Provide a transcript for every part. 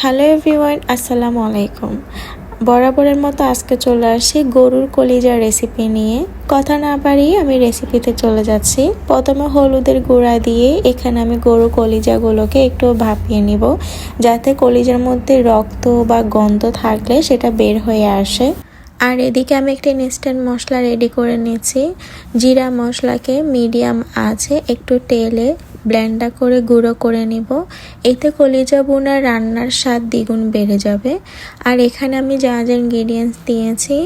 Hello everyone, আসসালামু আলাইকুম। বরাবরের মতো আজকে চলে আসি গরুর কলিজার রেসিপি নিয়ে। কথা না পারিয়ে আমি রেসিপিতে চলে যাচ্ছি। প্রথমে হলুদের গুঁড়া দিয়ে এখানে আমি গরু কলিজাগুলোকে একটু ভাপিয়ে নিব, যাতে কলিজার মধ্যে রক্ত বা গন্ধ থাকলে সেটা বের হয়ে আসে। আর এদিকে আমি একটি ইনস্ট্যান্ট মশলা রেডি করে নিয়েছি। জিরা মশলাকে মিডিয়াম আছে, একটু তেলে ব্লেন্ডার করে গুঁড়ো করে নিব। এতে কলিজা বোনা রান্নার স্বাদ দ্বিগুণ বেড়ে যাবে। আর এখানে আমি যা যা ইনগ্রিডিয়েন্টস দিয়েছি,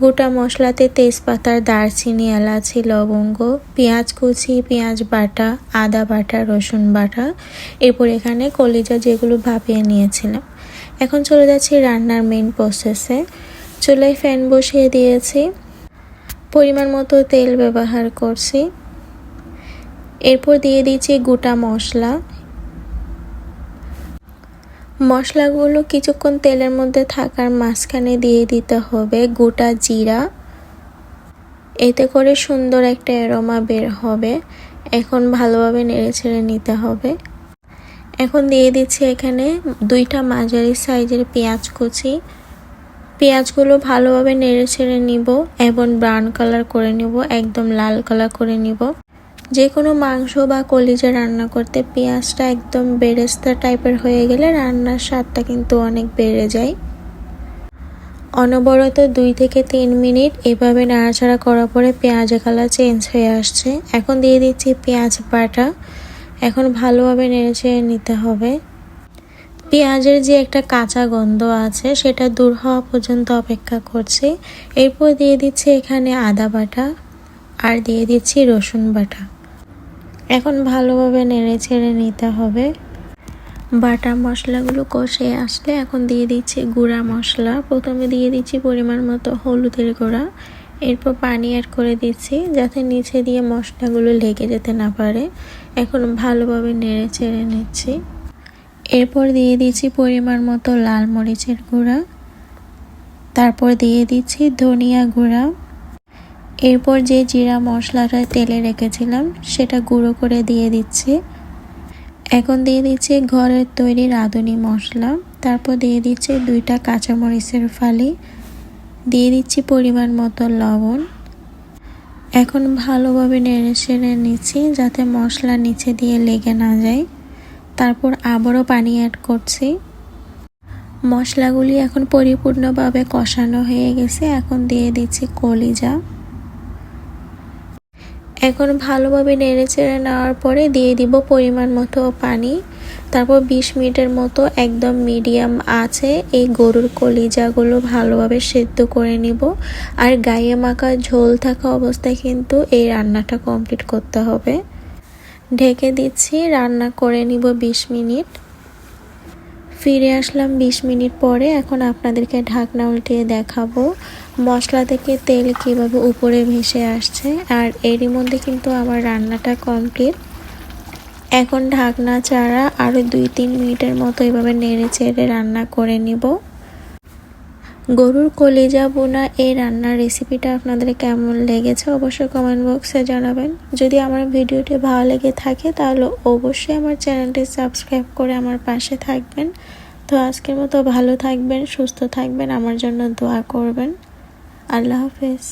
গোটা মশলাতে তেজপাতার দারচিনি, এলাচি, লবঙ্গ, পেঁয়াজ কুচি, পেঁয়াজ বাটা, আদা বাটা, রসুন বাটা, এরপর এখানে কলিজা যেগুলো ভাপিয়ে নিয়েছিলাম। এখন চলে যাচ্ছি রান্নার মেন প্রসেসে চুলায় ফ্যান বসিয়ে দিয়েছি। পরিমাণ মতো তেল ব্যবহার করছি। এরপর দিয়ে দিচ্ছি গোটা মশলা। মশলাগুলো কিছুক্ষণ তেলের মধ্যে থাকার মাঝখানে দিয়ে দিতে হবে গোটা জিরা। এতে করে সুন্দর একটা অ্যারোমা বের হবে। এখন ভালোভাবে নেড়ে ছেড়ে নিতে হবে। এখন দিয়ে দিচ্ছি এখানে দুইটা মাঝারি সাইজের পেঁয়াজ কুচি। পেঁয়াজগুলো ভালোভাবে নেড়ে ছেড়ে নিব এবং ব্রাউন কালার করে নিব, একদম লাল কালার করে নিব। যে কোনো মাংস বা কলিজা রান্না করতে পেঁয়াজটা একদম বেরেস্তা টাইপের হয়ে গেলে রান্নার স্বাদটা কিন্তু অনেক বেড়ে যায়। অনবরত দুই থেকে তিন মিনিট এভাবে নাড়াচাড়া করার পরে পেঁয়াজের কালার চেঞ্জ হয়ে আসছে। এখন দিয়ে দিচ্ছি পেঁয়াজ বাটা। এখন ভালোভাবে নেড়ে ছেড়ে নিতে হবে। পেঁয়াজের যে একটা কাঁচা গন্ধ আছে, সেটা দূর হওয়া পর্যন্ত অপেক্ষা করছি। এরপর দিয়ে দিচ্ছি এখানে আদা বাটা আর দিয়ে দিচ্ছি রসুন বাটা। এখন ভালোভাবে নেড়ে ছেড়ে নিতে হবে। বাটা মশলাগুলো কষে আসলে এখন দিয়ে দিচ্ছি গুঁড়া মশলা। প্রথমে দিয়ে দিচ্ছি পরিমাণ মতো হলুদের গুঁড়া। এরপর পানি অ্যাড করে দিচ্ছি যাতে নিচে দিয়ে মশলাগুলো লেগে যেতে না পারে। এখন ভালোভাবে নেড়ে ছেড়ে নিচ্ছি। এরপর দিয়ে দিচ্ছি পরিমাণ মতো লাল মরিচের গুঁড়া। তারপর দিয়ে দিচ্ছি ধনিয়া গুঁড়া। এরপর যে জিরা মশলাটা তেলে রেখেছিলাম, সেটা গুঁড়ো করে দিয়ে দিচ্ছি। এখন দিয়ে দিচ্ছি ঘরের তৈরি রাঁধুনি মশলা। তারপর দিয়ে দিচ্ছি দুইটা কাঁচামরিচের ফালি। দিয়ে দিচ্ছি পরিমাণ মতো লবণ। এখন ভালোভাবে নেড়ে সেড়ে নিচ্ছি যাতে মশলা নিচে দিয়ে লেগে না যায়। তারপর আবারও পানি অ্যাড করছি। মশলাগুলি এখন পরিপূর্ণভাবে কষানো হয়ে গেছে। এখন দিয়ে দিচ্ছি কলিজা। এখন ভালোভাবে নেড়ে চেড়ে নেওয়ার পরে দিয়ে দিব পরিমাণ মতো পানি। তারপর বিশ মিনিটের মতো একদম মিডিয়াম আছে এই গরুর কলিজাগুলো ভালোভাবে সেদ্ধ করে নিব। আর গায়ে মাখা ঝোল থাকা অবস্থায় কিন্তু এই রান্নাটা কমপ্লিট করতে হবে। ঢেকে দিচ্ছি, রান্না করে নিব বিশ মিনিট। ফিরে আসলাম বিশ মিনিট পরে, এখন আপনাদেরকে ঢাকনা উল্টিয়ে দেখাবো। মশলা থেকে তেল কীভাবে উপরে ভেসে আসছে, আর এরই মধ্যে কিন্তু আমার রান্নাটা কমপ্লিট। এখন ঢাকনা চাড়া আরও দুই তিন মিনিটের মতো এভাবে নেড়ে চেড়ে রান্না করে নিব। গরুর কলিজা বোনা এই রান্নার রেসিপিটা আপনাদের কেমন লেগেছে অবশ্যই কমেন্ট বক্সে জানাবেন। যদি আমার ভিডিওটি ভালো লেগে থাকে তাহলে অবশ্যই আমার চ্যানেলটি সাবস্ক্রাইব করে আমার পাশে থাকবেন। তো আজকের মতো ভালো থাকবেন, সুস্থ থাকবেন, আমার জন্য দোয়া করবেন। আল্লাহ হাফেজ।